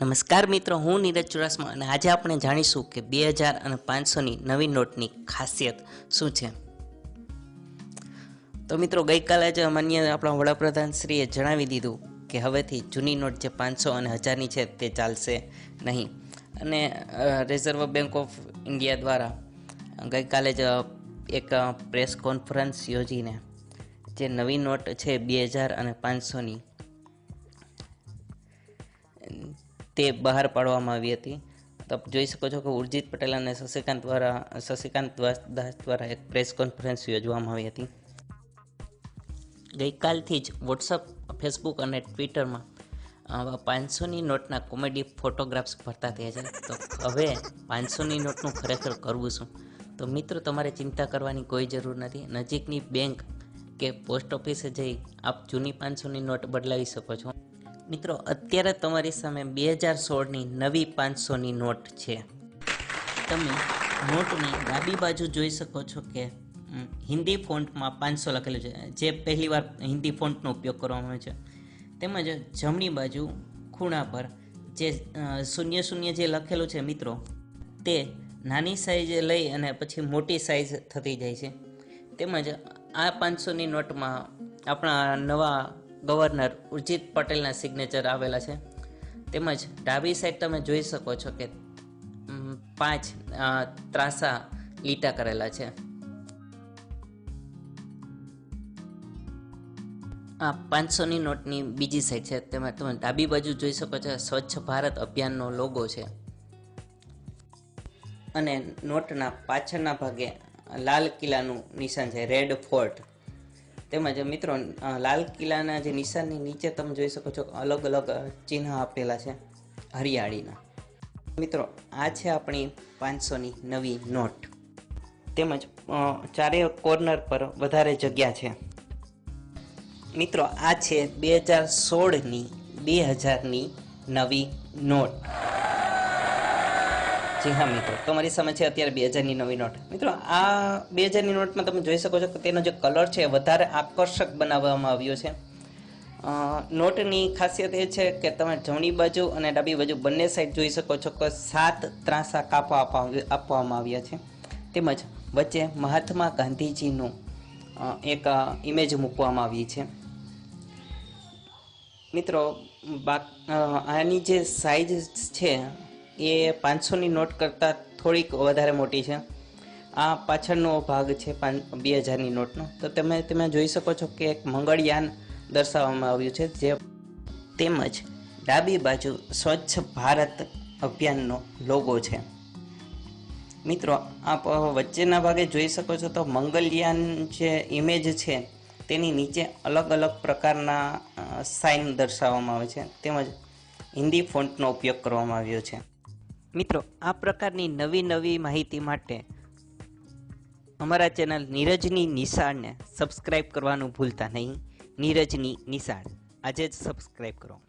નમસ્કાર મિત્રો, હું નીરજ ચુડાસમા અને આજે આપણે જાણીશું કે બે હજાર અને પાંચસોની નવી નોટની ખાસિયત શું છે. તો મિત્રો, ગઈકાલે જ માન્ય આપણા વડાપ્રધાન શ્રીએ જણાવી દીધું કે હવેથી જૂની નોટ જે પાંચસો અને હજારની છે તે ચાલશે નહીં. અને રિઝર્વ બેંક ઓફ ઇન્ડિયા દ્વારા ગઈકાલે જ એક પ્રેસ કોન્ફરન્સ યોજીને જે નવી નોટ છે બે હજાર અને પાંચસોની તે બહાર પાડવામાં આવી હતી. તો જોઈ શકો છો કે ઉર્જિત પટેલ અને શશિકાંત દ્વારા, શશિકાંત દાસ દ્વારા એક પ્રેસ કોન્ફરન્સ યોજવામાં આવી હતી. ગઈકાલથી જ વોટ્સઅપ, ફેસબુક અને ટ્વિટરમાં પાંચસોની નોટના કોમેડી ફોટોગ્રાફ્સ ભરતા થયા છે. તો હવે પાંચસોની નોટનું ખરેખર કરવું શું? તો મિત્રો, તમારે ચિંતા કરવાની કોઈ જરૂર નથી. નજીકની બેંક કે પોસ્ટ ઓફિસે જઈ આપ જૂની પાંચસોની નોટ બદલાવી શકો છો. મિત્રો, અત્યારે તમારી સામે બે હજાર સોળની નવી પાંચસોની નોટ છે. તમે નોટની ડાબી બાજુ જોઈ શકો છો કે હિન્દી ફોન્ટમાં પાંચસો લખેલું છે. જે પહેલીવાર હિન્દી ફોન્ટનો ઉપયોગ કરવામાં આવે છે. તેમજ જમણી બાજુ ખૂણા પર જે શૂન્ય શૂન્ય જે લખેલું છે મિત્રો, તે નાની સાઈઝ લઈ અને પછી મોટી સાઈઝ થતી જાય છે. તેમજ આ પાંચસોની નોટમાં આપણા નવા ગવર્નર ઉર્જિત પટેલના સિગ્નેચર આવેલા છે. તેમજ ડાબી સાઈડ તમે જોઈ શકો છો કે પાંચ ત્રાસા લીટા કરેલા છે. આ પાંચસોની નોટની બીજી સાઈડ છે. તેમાં તમે ડાબી બાજુ જોઈ શકો છો, સ્વચ્છ ભારત અભિયાનનો લોગો છે. અને નોટના પાછળના ભાગે લાલ કિલ્લાનું નિશાન છે રેડ ફોર્ટ તેમજ મિત્રો લાલ કિલ્લાના જે નિશાનની નીચે તમે જોઈ શકો છો, અલગ અલગ ચિહ્ન આપેલા છે હરિયાળીના. મિત્રો, આ છે આપણી પાંચસોની નવી નોટ. તેમજ ચારે કોર્નર પર વધારે જગ્યા છે. મિત્રો, આ છે બે હજાર સોળની, બે હજારની નવી નોટ. જી હા, મિત્રો. તમારી સામે છે અત્યારે બે હજારની નવી નોટ. મિત્રો, આ બે હજારની નોટમાં તમે જોઈ શકો છો કે તેનો જે કલર છે વધારે આકર્ષક બનાવવામાં આવ્યો છે. નોટની ખાસિયત એ છે કે તમે જમણી બાજુ અને ડાબી બાજુ બંને સાઈડ જોઈ શકો છો કે સાત ત્રાસા કાપા આપવા- આપવામાં આવ્યા છે. તેમજ વચ્ચે મહાત્મા ગાંધીજીનું એક ઇમેજ મૂકવામાં આવી છે. મિત્રો આની જે સાઈઝ છે એ પાંચસોની નોટ કરતાં થોડીક વધારે મોટી છે. આ પાછળનો ભાગ છે બે હજારની નોટનો. તો તમે તમે જોઈ શકો છો કે એક મંગળયાન દર્શાવવામાં આવ્યું છે જે તેમજ ડાબી બાજુ સ્વચ્છ ભારત અભિયાનનો લોગો છે. મિત્રો, આપ વચ્ચેના ભાગે જોઈ શકો છો તો મંગલયાન જે ઇમેજ છે તેની નીચે અલગ અલગ પ્રકારના સાઇન દર્શાવવામાં આવે છે. તેમજ હિન્દી ફોન્ટનો ઉપયોગ કરવામાં આવ્યો છે. મિત્રો, આ પ્રકારની નવી નવી માહિતી માટે અમારા ચેનલ નીરજની નિશાળને સબસ્ક્રાઈબ કરવાનું ભૂલતા નહીં. નીરજની નિશાળ. આજે જ સબસ્ક્રાઈબ કરો.